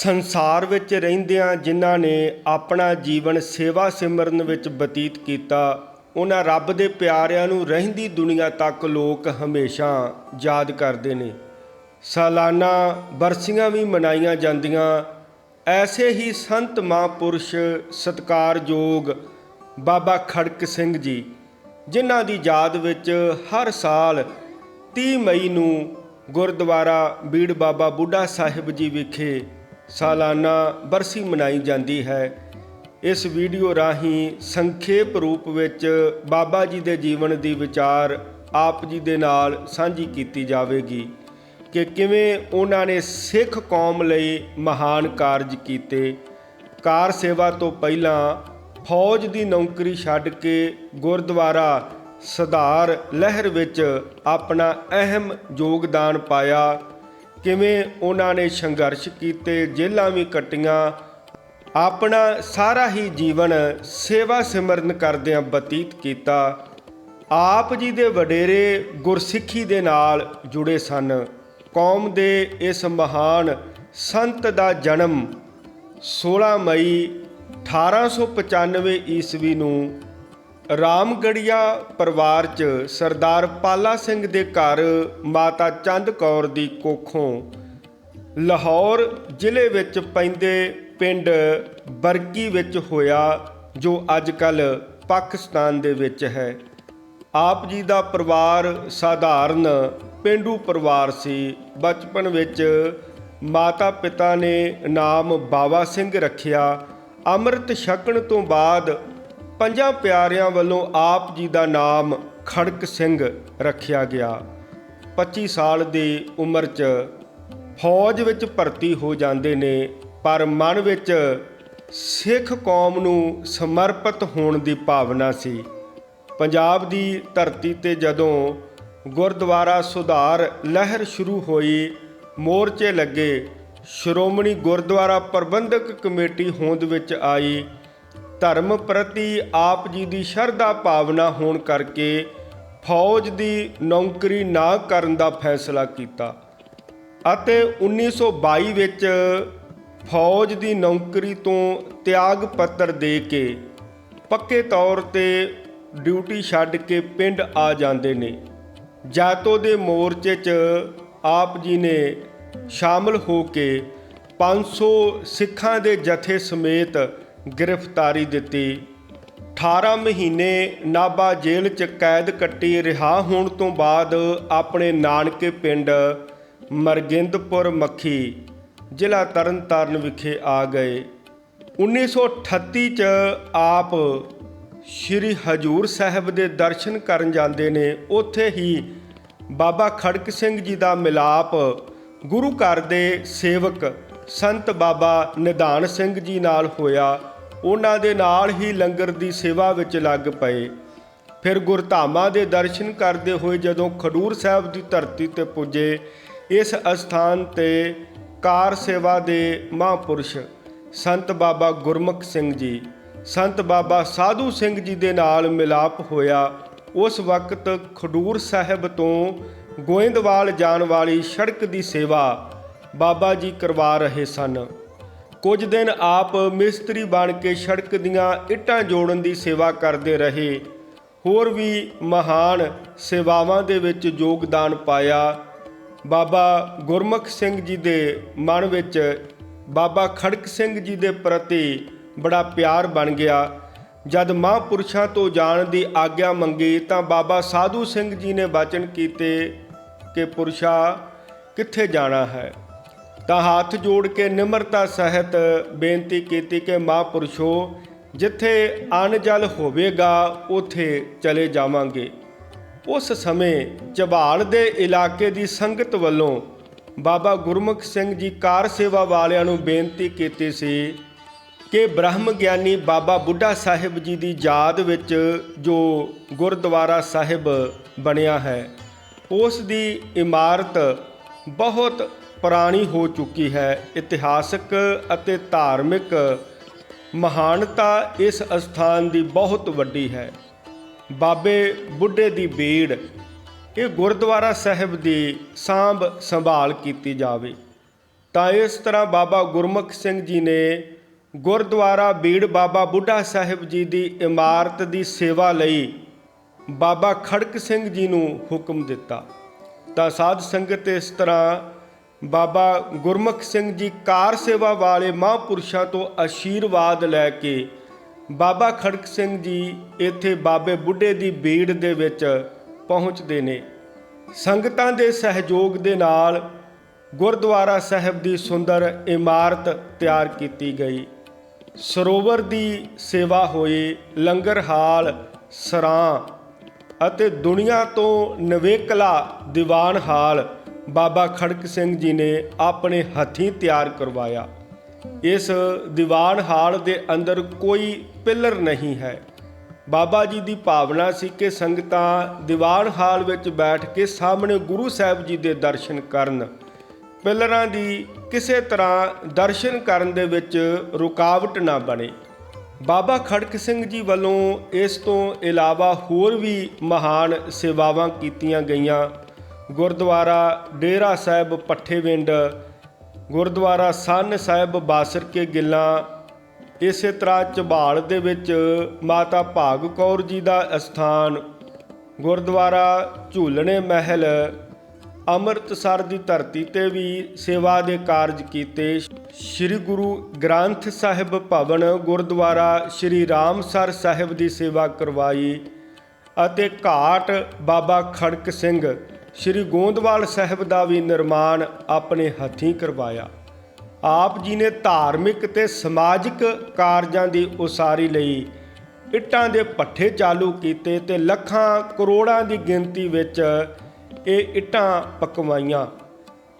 ਸੰਸਾਰ ਵਿੱਚ ਰਹਿੰਦਿਆਂ ਜਿਨ੍ਹਾਂ ਨੇ ਆਪਣਾ ਜੀਵਨ ਸੇਵਾ ਸਿਮਰਨ ਵਿੱਚ ਬਤੀਤ ਕੀਤਾ, ਉਹਨਾਂ ਰੱਬ ਦੇ ਪਿਆਰਿਆਂ ਨੂੰ ਰਹਿੰਦੀ ਦੁਨੀਆ ਤੱਕ ਲੋਕ ਹਮੇਸ਼ਾ ਯਾਦ ਕਰਦੇ ਨੇ। ਸਾਲਾਨਾ ਬਰਸੀਆਂ ਵੀ ਮਨਾਈਆਂ ਜਾਂਦੀਆਂ। ਐਸੇ ਹੀ ਸੰਤ ਮਹਾਂਪੁਰਸ਼ ਸਤਕਾਰਯੋਗ ਬਾਬਾ ਖੜਕ ਸਿੰਘ ਜੀ, ਜਿਨ੍ਹਾਂ ਦੀ ਯਾਦ ਵਿੱਚ ਹਰ ਸਾਲ 30 ਮਈ ਨੂੰ ਗੁਰਦੁਆਰਾ ਬੀੜ ਬਾਬਾ ਬੁੱਢਾ ਸਾਹਿਬ ਜੀ ਵਿਖੇ ਸਾਲਾਨਾ ਬਰਸੀ ਮਨਾਈ ਜਾਂਦੀ ਹੈ। ਇਸ ਵੀਡੀਓ ਰਾਹੀਂ ਸੰਖੇਪ ਰੂਪ ਵਿੱਚ ਬਾਬਾ ਜੀ ਦੇ ਜੀਵਨ ਦੀ ਵਿਚਾਰ ਆਪ ਜੀ ਦੇ ਨਾਲ ਸਾਂਝੀ ਕੀਤੀ ਜਾਵੇਗੀ ਕਿ ਕਿਵੇਂ ਉਹਨਾਂ ਨੇ ਸਿੱਖ ਕੌਮ ਲਈ ਮਹਾਨ ਕਾਰਜ ਕੀਤੇ। ਕਾਰ ਸੇਵਾ ਤੋਂ ਪਹਿਲਾਂ ਫੌਜ ਦੀ ਨੌਕਰੀ ਛੱਡ ਕੇ ਗੁਰਦੁਆਰਾ ਸਧਾਰ ਲਹਿਰ ਵਿੱਚ ਆਪਣਾ ਅਹਿਮ ਯੋਗਦਾਨ ਪਾਇਆ। ਕਿਵੇਂ ਉਹਨਾਂ ਨੇ ਸੰਘਰਸ਼ ਕੀਤੇ, ਜੇਲ੍ਹਾਂ ਵੀ ਕੱਟੀਆਂ, ਆਪਣਾ ਸਾਰਾ ਹੀ ਜੀਵਨ ਸੇਵਾ ਸਿਮਰਨ ਕਰਦਿਆਂ ਬਤੀਤ ਕੀਤਾ। ਆਪ ਜੀ ਦੇ ਵਡੇਰੇ ਗੁਰਸਿੱਖੀ ਦੇ ਨਾਲ ਜੁੜੇ ਸਨ। ਕੌਮ ਦੇ ਇਸ ਮਹਾਨ ਸੰਤ ਦਾ ਜਨਮ 16 ਮਈ 1895 ਈਸਵੀ ਨੂੰ ਰਾਮਗੜੀਆ ਪਰਿਵਾਰ 'ਚ ਸਰਦਾਰ ਪਾਲਾ ਸਿੰਘ ਦੇ ਘਰ ਮਾਤਾ ਚੰਦ ਕੌਰ ਦੀ ਕੋਖੋਂ। ਲਾਹੌਰ ਜ਼ਿਲ੍ਹੇ ਵਿੱਚ ਪੈਂਦੇ ਪਿੰਡ ਬਰਕੀ ਵਿੱਚ ਹੋਇਆ, ਜੋ ਅੱਜ ਕੱਲ ਪਾਕਿਸਤਾਨ ਦੇ ਵਿੱਚ ਹੈ। ਆਪ ਜੀ ਦਾ ਪਰਿਵਾਰ ਸਾਧਾਰਨ ਪਿੰਡੂ ਪਰਿਵਾਰ ਸੀ। ਬਚਪਨ ਵਿੱਚ ਮਾਤਾ ਪਿਤਾ ਨੇ ਨਾਮ ਬਾਵਾ ਸਿੰਘ ਰੱਖਿਆ। ਅੰਮ੍ਰਿਤ ਛਕਣ ਤੋਂ ਬਾਅਦ ਪੰਜਾਂ ਪਿਆਰਿਆਂ ਵੱਲੋਂ ਆਪ ਜੀ ਦਾ ਨਾਮ ਖੜਕ ਸਿੰਘ ਰੱਖਿਆ ਗਿਆ। 25 ਸਾਲ ਦੀ ਉਮਰ 'ਚ ਫੌਜ ਵਿੱਚ ਭਰਤੀ ਹੋ ਜਾਂਦੇ ਨੇ, ਪਰ ਮਨ ਵਿੱਚ ਸਿੱਖ ਕੌਮ ਨੂੰ ਸਮਰਪਿਤ ਹੋਣ ਦੀ ਭਾਵਨਾ ਸੀ। ਪੰਜਾਬ ਦੀ ਧਰਤੀ ਤੇ ਜਦੋਂ ਗੁਰਦੁਆਰਾ ਸੁਧਾਰ ਲਹਿਰ ਸ਼ੁਰੂ ਹੋਈ, ਮੋਰਚੇ ਲੱਗੇ। ਸ਼੍ਰੋਮਣੀ ਗੁਰਦੁਆਰਾ ਪ੍ਰਬੰਧਕ ਕਮੇਟੀ ਹੋਂਦ ਵਿੱਚ ਆਈ। ਧਰਮ ਪ੍ਰਤੀ ਆਪ ਜੀ ਦੀ ਸ਼ਰਧਾ ਭਾਵਨਾ ਹੋਣ ਕਰਕੇ ਫੌਜ ਦੀ ਨੌਕਰੀ ਨਾ ਕਰਨ ਦਾ ਫੈਸਲਾ ਕੀਤਾ ਅਤੇ 1922 ਵਿੱਚ ਫੌਜ ਦੀ ਨੌਕਰੀ ਤੋਂ ਤਿਆਗ ਪੱਤਰ ਦੇ ਕੇ ਪੱਕੇ ਤੌਰ ਤੇ ਡਿਊਟੀ ਛੱਡ ਕੇ ਪਿੰਡ ਆ ਜਾਂਦੇ ਨੇ। ਜਾਤੋ ਦੇ ਮੋਰਚੇ 'ਚ ਆਪ ਜੀ ਨੇ ਸ਼ਾਮਲ ਹੋ ਕੇ 500 ਸਿੱਖਾਂ ਦੇ ਜਥੇ ਸਮੇਤ ਗ੍ਰਿਫਤਾਰੀ ਦਿੱਤੀ। 18 ਮਹੀਨੇ ਨਾਭਾ ਜੇਲ੍ਹ 'ਚ ਕੈਦ ਕੱਟੀ ਰਿਹਾ ਹੋਣ ਤੋਂ ਬਾਅਦ ਆਪਣੇ ਨਾਨਕੇ ਪਿੰਡ ਮਰਗਿੰਦਪੁਰ ਮੱਖੀ ਜ਼ਿਲ੍ਹਾ ਤਰਨਤਾਰਨ ਵਿਖੇ ਆ ਗਏ। 1938 ਚ ਆਪ ਸ਼੍ਰੀ ਹਜੂਰ ਸਾਹਿਬ ਦੇ ਦਰਸ਼ਨ ਕਰਨ ਜਾਂਦੇ ਨੇ। ਉੱਥੇ ਹੀ ਬਾਬਾ ਖੜਕ ਸਿੰਘ ਜੀ ਦਾ ਮਿਲਾਪ ਗੁਰੂ ਘਰ ਦੇ ਸੇਵਕ ਸੰਤ ਬਾਬਾ ਨਿਧਾਨ ਸਿੰਘ ਜੀ ਨਾਲ ਹੋਇਆ। ਉਹਨਾਂ ਦੇ ਨਾਲ ਹੀ ਲੰਗਰ ਦੀ ਸੇਵਾ ਵਿੱਚ ਲੱਗ ਪਏ। ਫਿਰ ਗੁਰਧਾਮਾਂ ਦੇ ਦਰਸ਼ਨ ਕਰਦੇ ਹੋਏ ਜਦੋਂ ਖਡੂਰ ਸਾਹਿਬ ਦੀ ਧਰਤੀ ਤੇ ਪੁੱਜੇ, ਇਸ ਅਸਥਾਨ ਤੇ ਕਾਰ ਸੇਵਾ ਦੇ ਮਹਾਂਪੁਰਸ਼ ਸੰਤ ਬਾਬਾ ਗੁਰਮੁਖ ਸਿੰਘ ਜੀ, ਸੰਤ ਬਾਬਾ ਸਾਧੂ ਸਿੰਘ ਜੀ ਦੇ ਨਾਲ ਮਿਲਾਪ ਹੋਇਆ। ਉਸ ਵਕਤ ਖਡੂਰ ਸਾਹਿਬ ਤੋਂ ਗੋਇੰਦਵਾਲ ਜਾਣ ਵਾਲੀ ਸੜਕ ਦੀ ਸੇਵਾ ਬਾਬਾ ਜੀ ਕਰਵਾ ਰਹੇ ਸਨ। ਕੁਝ ਦਿਨ ਆਪ ਮਿਸਤਰੀ ਬਣ ਕੇ ਸੜਕ ਦੀਆਂ ਇੱਟਾਂ ਜੋੜਨ ਦੀ ਸੇਵਾ ਕਰਦੇ ਰਹੇ। ਹੋਰ ਵੀ ਮਹਾਨ ਸੇਵਾਵਾਂ ਦੇ ਵਿੱਚ ਯੋਗਦਾਨ ਪਾਇਆ। ਬਾਬਾ ਗੁਰਮੁਖ ਸਿੰਘ ਜੀ ਦੇ ਮਨ ਵਿੱਚ ਬਾਬਾ ਖੜਕ ਸਿੰਘ ਜੀ ਦੇ ਪ੍ਰਤੀ ਬੜਾ ਪਿਆਰ ਬਣ ਗਿਆ। ਜਦ ਮਹਾਂਪੁਰਸ਼ਾਂ ਤੋਂ ਜਾਣ ਦੀ ਆਗਿਆ ਮੰਗੀ ਤਾਂ ਬਾਬਾ ਸਾਧੂ ਸਿੰਘ ਜੀ ਨੇ ਬਚਨ ਕੀਤੇ ਕਿ ਪੁਰਸ਼ਾ, ਕਿੱਥੇ ਜਾਣਾ ਹੈ? ਤਾਂ ਹੱਥ ਜੋੜ ਕੇ ਨਿਮਰਤਾ ਸਹਿਤ ਬੇਨਤੀ ਕੀਤੀ ਕਿ ਮਹਾਂਪੁਰਸ਼ੋ, ਜਿੱਥੇ ਅਨ ਜਲ ਹੋਵੇਗਾ, ਉਥੇ ਚਲੇ ਜਾਵਾਂਗੇ। ਉਸ ਸਮੇਂ ਝਬਾਲ ਦੇ ਇਲਾਕੇ ਦੀ ਸੰਗਤ ਵੱਲੋਂ ਬਾਬਾ ਗੁਰਮੁਖ ਸਿੰਘ ਜੀ ਕਾਰ ਸੇਵਾ ਵਾਲਿਆਂ ਨੂੰ ਬੇਨਤੀ ਕੀਤੀ ਸੀ ਕਿ ਬ੍ਰਹਮ ਗਿਆਨੀ ਬਾਬਾ ਬੁੱਢਾ ਸਾਹਿਬ ਜੀ ਦੀ ਯਾਦ ਵਿੱਚ ਜੋ ਗੁਰਦੁਆਰਾ ਸਾਹਿਬ ਬਣਿਆ ਹੈ, ਉਸ ਦੀ ਇਮਾਰਤ ਬਹੁਤ ਪੁਰਾਣੀ ਹੋ ਚੁੱਕੀ ਹੈ। ਇਤਿਹਾਸਕ ਅਤੇ ਧਾਰਮਿਕ ਮਹਾਨਤਾ ਇਸ ਅਸਥਾਨ ਦੀ ਬਹੁਤ ਵੱਡੀ ਹੈ। ਬਾਬੇ ਬੁੱਢੇ ਦੀ ਬੀੜ ਇਹ ਗੁਰਦੁਆਰਾ ਸਾਹਿਬ ਦੀ ਸਾਂਭ ਸੰਭਾਲ ਕੀਤੀ ਜਾਵੇ। ਤਾਂ ਇਸ ਤਰ੍ਹਾਂ ਬਾਬਾ ਗੁਰਮੁਖ ਸਿੰਘ ਜੀ ਨੇ ਗੁਰਦੁਆਰਾ ਬੀੜ ਬਾਬਾ ਬੁੱਢਾ ਸਾਹਿਬ ਜੀ ਦੀ ਇਮਾਰਤ ਦੀ ਸੇਵਾ ਲਈ ਬਾਬਾ ਖੜਕ ਸਿੰਘ ਜੀ ਨੂੰ ਹੁਕਮ ਦਿੱਤਾ। ਤਾਂ ਸਾਧ ਸੰਗਤ ਇਸ ਤਰ੍ਹਾਂ ਬਾਬਾ ਗੁਰਮੁਖ ਸਿੰਘ ਜੀ ਕਾਰ ਸੇਵਾ ਵਾਲੇ ਮਹਾਂਪੁਰਸ਼ਾਂ ਤੋਂ ਆਸ਼ੀਰਵਾਦ ਲੈ ਕੇ ਬਾਬਾ ਖੜਕ ਸਿੰਘ ਜੀ ਇੱਥੇ ਬਾਬੇ ਬੁੱਢੇ ਦੀ ਬੀੜ ਦੇ ਵਿੱਚ ਪਹੁੰਚਦੇ ਨੇ। ਸੰਗਤਾਂ ਦੇ ਸਹਿਯੋਗ ਦੇ ਨਾਲ ਗੁਰਦੁਆਰਾ ਸਾਹਿਬ ਦੀ ਸੁੰਦਰ ਇਮਾਰਤ ਤਿਆਰ ਕੀਤੀ ਗਈ। ਸਰੋਵਰ ਦੀ ਸੇਵਾ ਹੋਈ ਲੰਗਰ ਹਾਲ, ਸਰਾਂ ਅਤੇ ਦੁਨੀਆ ਤੋਂ ਨਵੇਕਲਾ ਦੀਵਾਨ ਹਾਲ ਬਾਬਾ ਖੜਕ ਸਿੰਘ ਜੀ ਨੇ ਆਪਣੇ ਹੱਥੀਂ ਤਿਆਰ ਕਰਵਾਇਆ। ਇਸ ਦੀਵਾਨ ਹਾਲ ਦੇ ਅੰਦਰ ਕੋਈ ਪਿੱਲਰ ਨਹੀਂ ਹੈ। ਬਾਬਾ ਜੀ ਦੀ ਭਾਵਨਾ ਸੀ ਕਿ ਸੰਗਤਾਂ ਦੀਵਾਨ ਹਾਲ ਵਿੱਚ ਬੈਠ ਕੇ ਸਾਹਮਣੇ ਗੁਰੂ ਸਾਹਿਬ ਜੀ ਦੇ ਦਰਸ਼ਨ ਕਰਨ। ਪਿੱਲਰਾਂ ਦੀ ਕਿਸੇ ਤਰ੍ਹਾਂ ਦਰਸ਼ਨ ਕਰਨ ਦੇ ਵਿੱਚ ਰੁਕਾਵਟ ਨਾ ਬਣੇ। ਬਾਬਾ ਖੜਕ ਸਿੰਘ ਜੀ ਵੱਲੋਂ ਇਸ ਤੋਂ ਇਲਾਵਾ ਹੋਰ ਵੀ ਮਹਾਨ ਸੇਵਾਵਾਂ ਕੀਤੀਆਂ ਗਈਆਂ। ਗੁਰਦੁਆਰਾ ਡੇਰਾ ਸਾਹਿਬ ਪੱਠੇਵਿੰਡ ਗੁਰਦੁਆਰਾ ਸੰਨ ਸਾਹਿਬ ਬਾਸਰ ਕੇ ਗਿੱਲਾਂ, ਇਸੇ ਤਰ੍ਹਾਂ ਝਬਾਲ ਦੇ ਵਿੱਚ ਮਾਤਾ ਭਾਗ ਕੌਰ ਜੀ ਦਾ ਅਸਥਾਨ, ਗੁਰਦੁਆਰਾ ਝੂਲਣੇ ਮਹਿਲ, ਅੰਮ੍ਰਿਤਸਰ ਦੀ ਧਰਤੀ ਤੇ ਵੀ ਸੇਵਾ ਦੇ ਕਾਰਜ ਕੀਤੇ ਸ੍ਰੀ ਗੁਰੂ ਗ੍ਰੰਥ ਸਾਹਿਬ ਭਵਨ, ਗੁਰਦੁਆਰਾ ਸ੍ਰੀ ਰਾਮਸਰ ਸਾਹਿਬ ਦੀ ਸੇਵਾ ਕਰਵਾਈ ਅਤੇ ਘਾਟ ਬਾਬਾ ਖੜਕ ਸਿੰਘ ਸ੍ਰੀ ਗੋਂਦਵਾਲ ਸਾਹਿਬ ਦਾ ਵੀ ਨਿਰਮਾਣ ਆਪਣੇ ਹੱਥੀਂ ਕਰਵਾਇਆ। ਆਪ ਜੀ ਨੇ ਧਾਰਮਿਕ ਤੇ ਸਮਾਜਿਕ ਕਾਰਜਾਂ ਦੀ ਉਸਾਰੀ ਲਈ ਇੱਟਾਂ ਦੇ ਪੱਠੇ ਚਾਲੂ ਕੀਤੇ ਤੇ ਲੱਖਾਂ ਕਰੋੜਾਂ ਦੀ ਗਿਣਤੀ ਵਿੱਚ ਇਹ ਇੱਟਾਂ ਪਕਵਾਈਆਂ।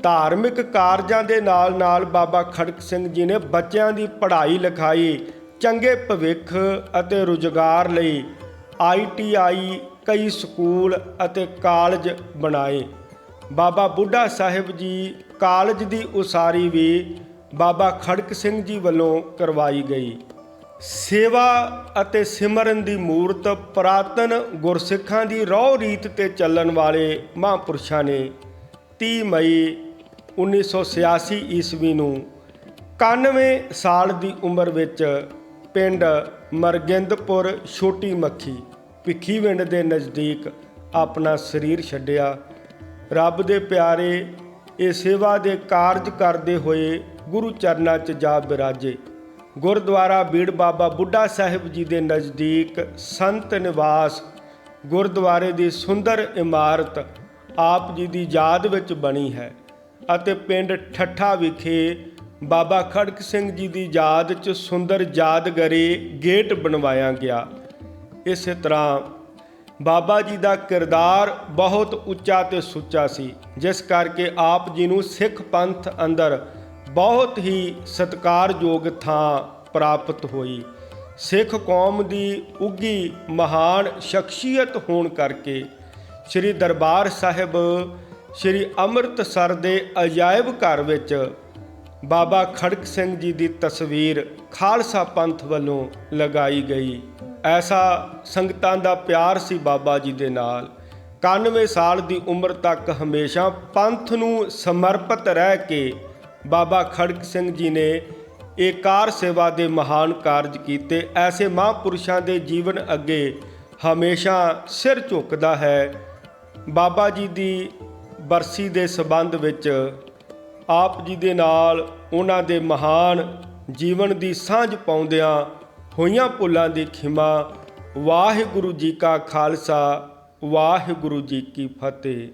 ਧਾਰਮਿਕ ਕਾਰਜਾਂ ਦੇ ਨਾਲ ਨਾਲ ਬਾਬਾ ਖੜਕ ਸਿੰਘ ਜੀ ਨੇ ਬੱਚਿਆਂ ਦੀ ਪੜ੍ਹਾਈ ਲਿਖਾਈ, ਚੰਗੇ ਭਵਿੱਖ ਅਤੇ ਰੁਜ਼ਗਾਰ ਲਈ ਆਈਟੀਆਈ ਕਈ ਸਕੂਲ ਅਤੇ ਕਾਲਜ ਬਣਾਏ। ਬਾਬਾ ਬੁੱਢਾ ਸਾਹਿਬ ਜੀ ਕਾਲਜ ਦੀ ਉਸਾਰੀ ਵੀ ਬਾਬਾ ਖੜਕ ਸਿੰਘ ਜੀ ਵੱਲੋਂ ਕਰਵਾਈ ਗਈ। ਸੇਵਾ ਅਤੇ ਸਿਮਰਨ ਦੀ ਮੂਰਤ ਪ੍ਰਾਤਨ ਗੁਰਸਿੱਖਾਂ ਦੀ ਰੋਹ ਰੀਤ ਤੇ ਚੱਲਣ ਵਾਲੇ ਮਹਾਂਪੁਰਸ਼ਾਂ ਨੇ 30 ਮਈ 1986 ਈਸਵੀ ਨੂੰ 91 ਸਾਲ ਦੀ ਉਮਰ ਵਿੱਚ ਪਿੰਡ ਮਰਗਿੰਦਪੁਰ ਛੋਟੀ ਮੱਖੀ ਭਿੱਖੀਵਿੰਡ ਦੇ ਨਜ਼ਦੀਕ ਆਪਣਾ ਸਰੀਰ ਛੱਡਿਆ। ਰੱਬ ਦੇ ਪਿਆਰੇ, ਇਹ ਸੇਵਾ ਦੇ ਕਾਰਜ ਕਰਦੇ ਹੋਏ ਗੁਰੂ ਚਰਨਾਂ 'ਚ ਜਾ ਬਿਰਾਜੇ। ਗੁਰਦੁਆਰਾ ਬੀੜ ਬਾਬਾ ਬੁੱਢਾ ਸਾਹਿਬ ਜੀ ਦੇ ਨਜ਼ਦੀਕ ਸੰਤ ਨਿਵਾਸ, ਗੁਰਦੁਆਰੇ ਦੀ ਸੁੰਦਰ ਇਮਾਰਤ ਆਪ ਜੀ ਦੀ ਯਾਦ ਵਿੱਚ ਬਣੀ ਹੈ ਅਤੇ ਪਿੰਡ ਠੱਠਾ ਵਿਖੇ ਬਾਬਾ ਖੜਕ ਸਿੰਘ ਜੀ ਦੀ ਯਾਦ 'ਚ ਸੁੰਦਰ ਯਾਦਗਾਰੀ ਗੇਟ ਬਣਵਾਇਆ ਗਿਆ। ਇਸੇ ਤਰ੍ਹਾਂ ਬਾਬਾ ਜੀ ਦਾ ਕਿਰਦਾਰ ਬਹੁਤ ਉੱਚਾ ਤੇ ਸੁੱਚਾ ਸੀ, ਜਿਸ ਕਰਕੇ ਆਪ ਜੀ ਨੂੰ ਸਿੱਖ ਪੰਥ ਅੰਦਰ ਬਹੁਤ ਹੀ ਸਤਿਕਾਰਯੋਗ ਥਾਂ ਪ੍ਰਾਪਤ ਹੋਈ। ਸਿੱਖ ਕੌਮ ਦੀ ਉੱਗੀ ਮਹਾਨ ਸ਼ਖਸੀਅਤ ਹੋਣ ਕਰਕੇ ਸ੍ਰੀ ਦਰਬਾਰ ਸਾਹਿਬ, ਸ੍ਰੀ ਅੰਮ੍ਰਿਤਸਰ ਦੇ ਅਜਾਇਬ ਘਰ ਵਿੱਚ ਬਾਬਾ ਖੜਕ ਸਿੰਘ ਜੀ ਦੀ ਤਸਵੀਰ ਖਾਲਸਾ ਪੰਥ ਵੱਲੋਂ ਲਗਾਈ ਗਈ। ਐਸਾ ਸੰਗਤਾਂ ਦਾ ਪਿਆਰ ਸੀ ਬਾਬਾ ਜੀ ਦੇ ਨਾਲ। 91 ਸਾਲ ਦੀ ਉਮਰ ਤੱਕ ਹਮੇਸ਼ਾ ਪੰਥ ਨੂੰ ਸਮਰਪਿਤ ਰਹਿ ਕੇ ਬਾਬਾ ਖੜਕ ਸਿੰਘ ਜੀ ਨੇ ਇਹ ਕਾਰ ਸੇਵਾ ਦੇ ਮਹਾਨ ਕਾਰਜ ਕੀਤੇ। ਐਸੇ ਮਹਾਂਪੁਰਸ਼ਾਂ ਦੇ ਜੀਵਨ ਅੱਗੇ ਹਮੇਸ਼ਾ ਸਿਰ ਝੁਕਦਾ ਹੈ। ਬਾਬਾ ਜੀ ਦੀ ਬਰਸੀ ਦੇ ਸਬੰਧ ਵਿੱਚ ਆਪ ਜੀ ਦੇ ਨਾਲ ਉਹਨਾਂ ਦੇ ਮਹਾਨ ਜੀਵਨ ਦੀ ਸਾਂਝ ਪਾਉਂਦਿਆਂ ਹੋਈਆਂ ਭੁੱਲਾਂ ਦੀ ਖਿਮਾ, ਵਾਹਿਗੁਰੂ ਜੀ ਕਾ ਖਾਲਸਾ, ਵਾਹਿਗੁਰੂ ਜੀ ਕੀ ਫਤਿਹ।